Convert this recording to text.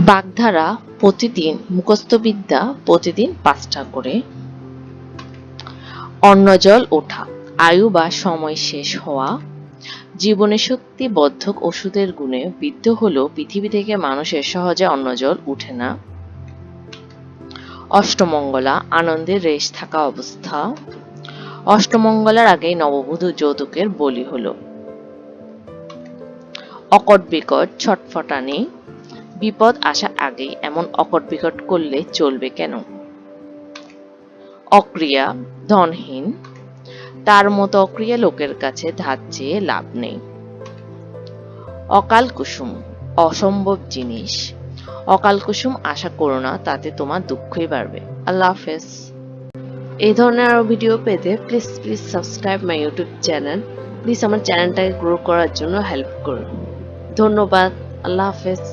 বাগধারা প্রতিদিন মুখস্থবিদ্যা প্রতিদিন পাঁচটা করে। অন্নজল ওঠা, আয়ু বা সময় শেষ হওয়া, জীবনে শক্তি বদ্ধক ওষুধের গুণে বিদ্ধ হলেও পৃথিবী থেকে মানুষের সহজে অন্নজল উঠে না। অষ্টমঙ্গলা আনন্দের রেশ থাকা অবস্থা। অষ্টমঙ্গলার আগেই নববধূ যৌতুকের বলি হলো। অকট বিকট, ছটফটানি বিপদ আসা আগেই এমন অকট বিকট করলে চলবে কেন? অক্রিয়া ধনহীন, তার মতো অক্রিয়া লোকের কাছে ধার চেয়ে লাভ নেই। অকাল কুসুম, অসম্ভব জিনিস। অকাল কুসুম আশা করো না, তাতে তোমার দুঃখই বাড়বে। আল্লাহ হাফেজ। এই ধরনের আরও ভিডিও পেতে please please subscribe my YouTube channel please আমার চ্যানেলটাকে গ্রো করার জন্য হেল্প করুন। ধন্যবাদ। আল্লাহ হাফেজ।